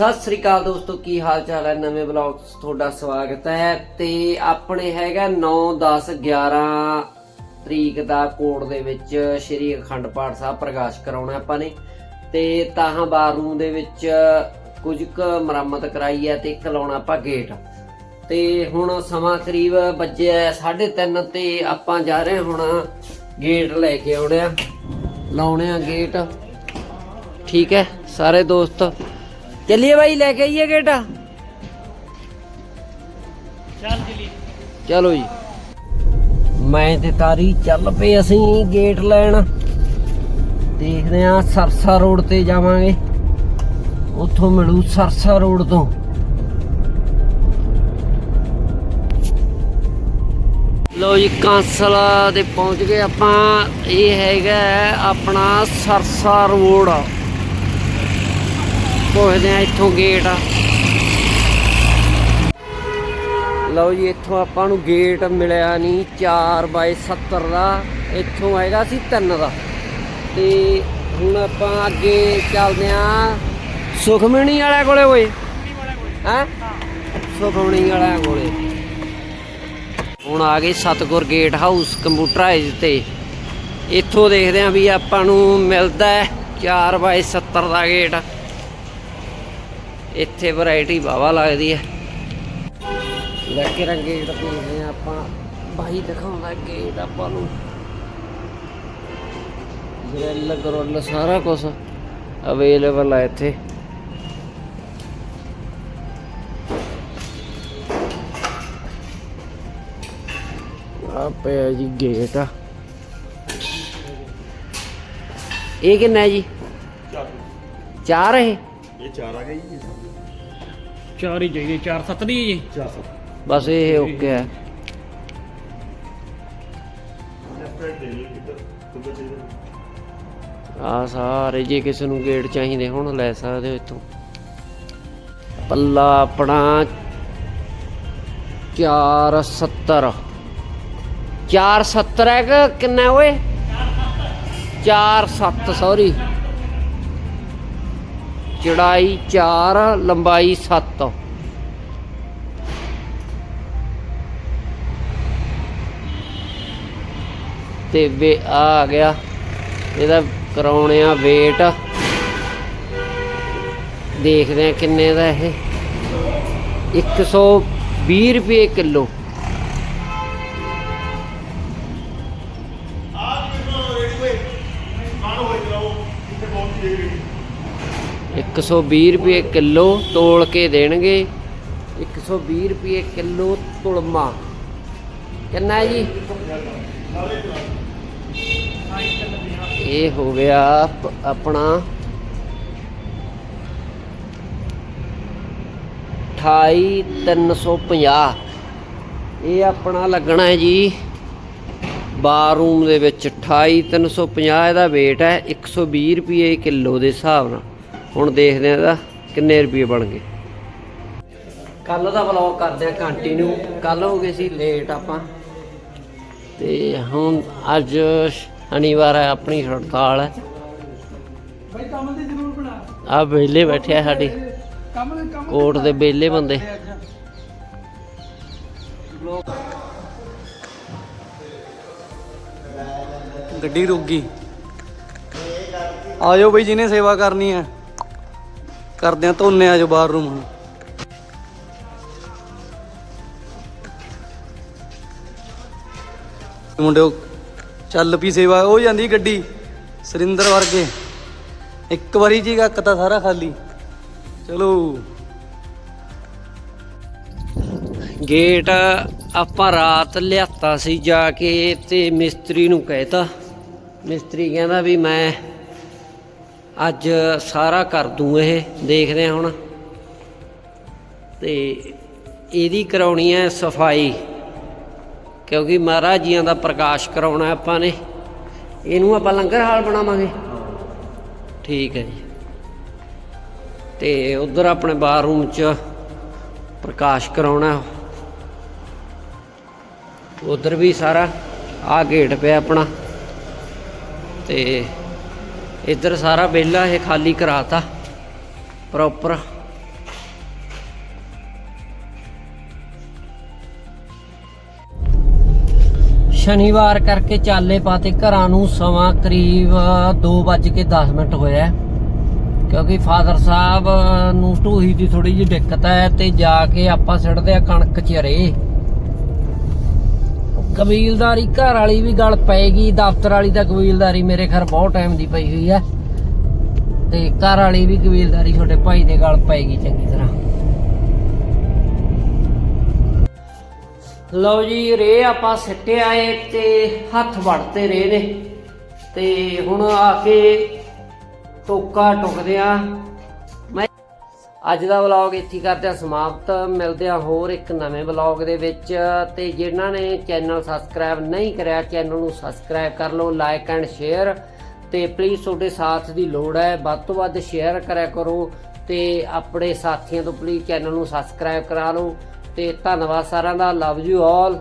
ਸਤਿ ਸ੍ਰੀ ਅਕਾਲ ਦੋਸਤੋ, ਕੀ ਹਾਲ ਚਾਲ ਹੈ? ਨਵੇਂ ਵਲੌਗ 'ਚ ਤੁਹਾਡਾ ਸਵਾਗਤ ਹੈ ਤੇ ਆਪਣੇ ਹੈਗਾ 9 10 11 ਤਰੀਕ ਦਾ ਕੋਟ ਦੇ ਵਿੱਚ ਸ਼੍ਰੀ ਅਖੰਡ ਪਾਠ ਸਾਹਿਬ ਪ੍ਰਕਾਸ਼ ਕਰਾਉਣਾ ਆਪਾਂ ਨੇ। ਤੇ ਤਾਹਾਂ ਬਾਥਰੂਮ ਦੇ ਵਿੱਚ ਕੁਝ ਕੁ ਮੁਰੰਮਤ ਕਰਾਈ ਹੈ ਤੇ ਇੱਕ ਲਾਉਣਾ ਆਪਾਂ ਗੇਟ ਤੇ ਹੁਣ ਸਮਾਂ ਕਰੀਬ ਵੱਜਿਆ 3:30 ਤੇ ਆਪਾਂ ਜਾ ਰਹੇ ਹਾਂ ਹੁਣ ਗੇਟ ਲੈ ਕੇ ਆਉਣੇ ਆ। ਲਾਉਣੇ ਆ ਗੇਟ ਠੀਕ ਹੈ, ਸਾਰੇ ਦੋਸਤ। ਚੱਲੀਏ ਭਾਈ ਲੈ ਕੇ ਆਈਏ ਗੇਟ। ਚੱਲ ਜਲੀ। ਚਲੋ ਜੀ। ਮੈਂ ਤੇ ਤਾਰੀ ਚੱਲ ਪਏ ਅਸੀਂ ਗੇਟ ਲੈਣ। ਦੇਖਦੇ ਆ ਸਰਸਾ ਰੋਡ ਤੇ ਜਾਵਾਂਗੇ। ਉੱਥੋਂ ਮਿਲੂ ਸਰਸਾ ਰੋਡ ਤੋਂ। ਲੋ ਜੀ ਕਾਂਸਲਾ ਦੇ ਪਹੁੰਚ ਗਏ ਆਪਾਂ। ਇਹ ਹੈਗਾ ਆਪਣਾ ਸਰਸਾ ਰੋਡ। ਪੁੱਛਦੇ ਆ ਇੱਥੋਂ ਗੇਟ ਆ। ਲਓ ਜੀ, ਇੱਥੋਂ ਆਪਾਂ ਨੂੰ ਗੇਟ ਮਿਲਿਆ ਨਹੀਂ 4/70 ਦਾ। ਇੱਥੋਂ ਆਏਗਾ ਸੀ 3 ਦਾ। ਤੇ ਹੁਣ ਆਪਾਂ ਅੱਗੇ ਚੱਲਦੇ ਆ ਸੁਖਮਣੀ ਵਾਲਿਆਂ ਕੋਲੇ ਓਏ। ਹੈ? ਸੁਖਮਣੀ ਵਾਲਿਆਂ ਕੋਲੇ। ਹੁਣ ਆ ਗਏ ਸਤਗੁਰ ਗੇਟ ਹਾਊਸ ਕੰਪਿਊਟਰਾਈਜ਼ ਤੇ। ਇੱਥੋਂ ਦੇਖਦੇ ਆ ਵੀ ਆਪਾਂ ਨੂੰ ਮਿਲਦਾ ਹੈ 4/70 ਦਾ ਗੇਟ ਇੱਥੇ ਵੈਰਾਈਟੀ ਵਾਵਾ ਲੱਗਦੀ ਹੈ। ਲੈ ਕੇ ਰੰਗੇ ਗੇਟ ਦੇਖਦੇ ਆ ਆਪਾਂ। ਬਾਈ ਦਿਖਾਉਂਦਾ ਗੇਟ ਆਪਾਂ ਨੂੰ। ਗ੍ਰਿਲ ਗਰੁੱਲ ਸਾਰਾ ਕੁਝ ਅਵੇਲੇਬਲ ਹੈ ਇੱਥੇ। ਆ ਪਿਆ ਜੀ ਗੇਟ ਆ। ਇਹ ਕਿੰਨਾ ਹੈ ਜੀ? ਚਾਰ। ਇਹ? ਇਹ ਚਾਰ ਆ ਗਈ ਚਾਰ ਹੀ ਚਾਹੀਦੇ ਚਾਰ ਸੱਤ ਦੀ ਹੈ ਜੀ? ਚਾਰ ਸੌ ਬਸ ਇਹ ਓਕੇ ਹੈ। ਲੈਫਟ ਦੇ ਲਈ ਕਿੱਧਰ ਕਿੱਧਰ ਚਾਹੀਦਾ ਆ ਸਾਰੇ ਜੇ ਕਿਸੇ ਨੂੰ ਗੇਟ ਚਾਹੀਦੇ ਹੁਣ ਲੈ ਸਕਦੇ ਹੋ ਇੱਥੋਂ। ਪੱਲਾ ਆਪਣਾ 470 470 ਹੈ ਕਿ ਕਿੰਨਾ ਓਏ? 47 ਸੌਰੀ ਚੜਾਈ 4 ਲੰਬਾਈ 7 ਤੇ ਵੇ ਆ ਆ ਗਿਆ। ਇਹਦਾ ਕਰਾਉਣੇ ਆ weight ਦੇਖਦੇ ਆ ਕਿੰਨੇ ਦਾ ਇਹ। 120 ਰੁਪਏ ਕਿਲੋ। 120 ਰੁਪਏ ਕਿਲੋ ਤੋਲ ਕੇ ਦੇਣਗੇ। 120 ਰੁਪਏ ਕਿਲੋ ਤੁਲਮਾ। ਕਿੰਨਾ ਹੈ ਜੀ? ਇਹ ਹੋ ਗਿਆ ਪ- ਆਪਣਾ 28350 ਇਹ ਆਪਣਾ ਲੱਗਣਾ ਹੈ ਜੀ। ਬਾਥਰੂਮ ਦੇ ਵਿੱਚ 28350 ਇਹਦਾ weight ਹੈ। 120 ਰੁਪਏ ਕਿਲੋ ਦੇ ਹਿਸਾਬ ਨਾਲ। ਹੁਣ ਦੇਖਦੇ ਆ ਇਹਦਾ ਕਿੰਨੇ ਰੁਪਏ ਬਣ ਗਏ। ਕੱਲ ਦਾ ਵਲੌਗ ਕਰਦੇ ਆ ਕੰਟੀਨਿਊ ਕੱਲ ਹੋ ਗਏ ਸੀ ਲੇਟ ਆਪਾਂ। ਤੇ ਹੁਣ ਅੱਜ ਸ਼ਨੀਵਾਰ ਹੈ ਆਪਣੀ ਹੜਤਾਲ ਹੈ। ਬਾਈ ਕੰਮ ਦੀ ਜ਼ਰੂਰ ਬਣਾ। ਆ ਵਿਹਲੇ ਬੈਠੇ ਆ ਸਾਡੇ। ਕੰਮ ਦੇ ਕੰਮ ਕੋਟ ਦੇ ਵਿਹਲੇ ਬੰਦੇ। ਗੱਡੀ ਰੁਕ ਗਈ। ਆ ਜਾਓ ਬਈ ਜਿਹਨੇ ਸੇਵਾ ਕਰਨੀ ਹੈ। ਕਰਦੇ ਆ, ਧੋਨੇ ਆ ਜੋ ਬਾਹਰ ਨੂੰ ਹੁਣ। ਮੁੰਡਿਓ, ਚੱਲ ਪਈ ਸੇਵਾ, ਹੋ ਜਾਂਦੀ ਗੱਡੀ ਸਰਿੰਦਰ ਵਰਗੇ। ਇੱਕ ਵਾਰੀ ਜੀ ਕੱਤਾ ਸਾਰਾ ਖਾਲੀ। ਚਲੋ। ਗੇਟ ਆਪਾਂ ਰਾਤ ਲਿਆਤਾ ਸੀ, ਜਾ ਕੇ ਤੇ ਮਿਸਤਰੀ ਨੂੰ ਕਹਿਤਾ। ਮਿਸਤਰੀ ਕਹਿੰਦਾ ਵੀ ਮੈਂ ਅੱਜ ਸਾਰਾ ਕਰ ਦੂੰ ਇਹ ਦੇਖਦੇ ਹਾਂ ਹੁਣ। ਤੇ ਇਹਦੀ ਕਰਾਉਣੀ ਹੈ ਸਫ਼ਾਈ, ਕਿਉਂਕਿ ਮਹਾਰਾਜ ਜੀਆਂ ਦਾ ਪ੍ਰਕਾਸ਼ ਕਰਾਉਣਾ ਆਪਾਂ ਨੇ। ਇਹਨੂੰ ਆਪਾਂ ਲੰਗਰ ਹਾਲ ਬਣਾਵਾਂਗੇ। ਠੀਕ ਹੈ ਜੀ। ਤੇ ਉਧਰ ਆਪਣੇ ਬਾਥਰੂਮ 'ਚ ਪ੍ਰਕਾਸ਼ ਕਰਾਉਣਾ ਉਧਰ ਵੀ ਸਾਰਾ ਆ ਗੇਟ ਪਿਆ ਆਪਣਾ। ਤੇ ਇੱਧਰ ਸਾਰਾ ਬੇਲਾ ਇਹ ਖਾਲੀ ਕਰਾਤਾ ਪ੍ਰੋਪਰ ਸ਼ਨੀਵਾਰ ਕਰਕੇ ਚਾਲੇ ਪਾਤੇ ਘਰਾਂ ਨੂੰ ਸਮਾਂ ਕਰੀਬ 2:10 ਮਿੰਟ ਹੋਇਆ ਕਿਉਂਕਿ ਫਾਦਰ ਸਾਹਿਬ ਨੂੰ ਢੂਹੀ ਦੀ ਥੋੜੀ ਜਿਹੀ ਦਿੱਕਤ ਹੈ ਤੇ ਜਾ ਕੇ ਆਪਾਂ ਸਿੱਟਦੇ ਆ ਕਣਕ ਚਰੇ ਕਬੀਲਦਾਰੀ ਘਰ ਵਾਲੀ ਵੀ ਗੱਲ ਪਏਗੀ ਦਫ਼ਤਰ ਵਾਲੀ ਤਾਂ ਕਬੀਲਦਾਰੀ ਮੇਰੇ ਘਰ ਬਹੁਤ ਟਾਈਮ ਦੀ ਪਈ ਹੋਈ ਹੈ ਤੇ ਘਰ ਵਾਲੀ ਵੀ ਕਬੀਲਦਾਰੀ ਛੋਟੇ ਭਾਈ ਦੇ ਗੱਲ ਪਏਗੀ ਚੰਗੀ ਤਰ੍ਹਾਂ। ਲਓ ਜੀ ਰੇ ਆਪਾਂ ਸਿੱਟੇ ਆਏ ਤੇ ਹੱਥ ਵੜਤੇ ਰੇ ਨੇ ਤੇ ਹੁਣ ਆ ਕੇ ਟੋਕਾ ਟੁਕਦੇ ਆ। ਅੱਜ ਦਾ ਵਲੌਗ ਇੱਥੇ ਹੀ ਕਰਦੇ ਆ ਸਮਾਪਤ। ਮਿਲਦੇ ਆ ਹੋਰ ਇੱਕ ਨਵੇਂ ਵਲੌਗ ਦੇ ਵਿੱਚ। ਤੇ ਜਿਨ੍ਹਾਂ ਨੇ ਚੈਨਲ ਸਬਸਕ੍ਰਾਈਬ ਨਹੀਂ ਕਰਿਆ, ਚੈਨਲ ਨੂੰ ਸਬਸਕ੍ਰਾਈਬ ਕਰ ਲਓ ਲਾਈਕ ਐਂਡ ਸ਼ੇਅਰ ਤੇ ਪਲੀਜ਼ ਤੁਹਾਡੇ ਸਾਥ ਦੀ ਲੋੜ ਹੈ, ਵੱਧ ਤੋਂ ਵੱਧ ਸ਼ੇਅਰ ਕਰਿਆ ਕਰੋ। ਤੇ ਆਪਣੇ ਸਾਥੀਆਂ ਤੋਂ ਪਲੀਜ਼ ਚੈਨਲ ਨੂੰ ਸਬਸਕ੍ਰਾਈਬ ਕਰਾ ਲਓ। ਤੇ ਧੰਨਵਾਦ ਸਾਰਿਆਂ ਦਾ ਲਵ ਯੂ ਆਲ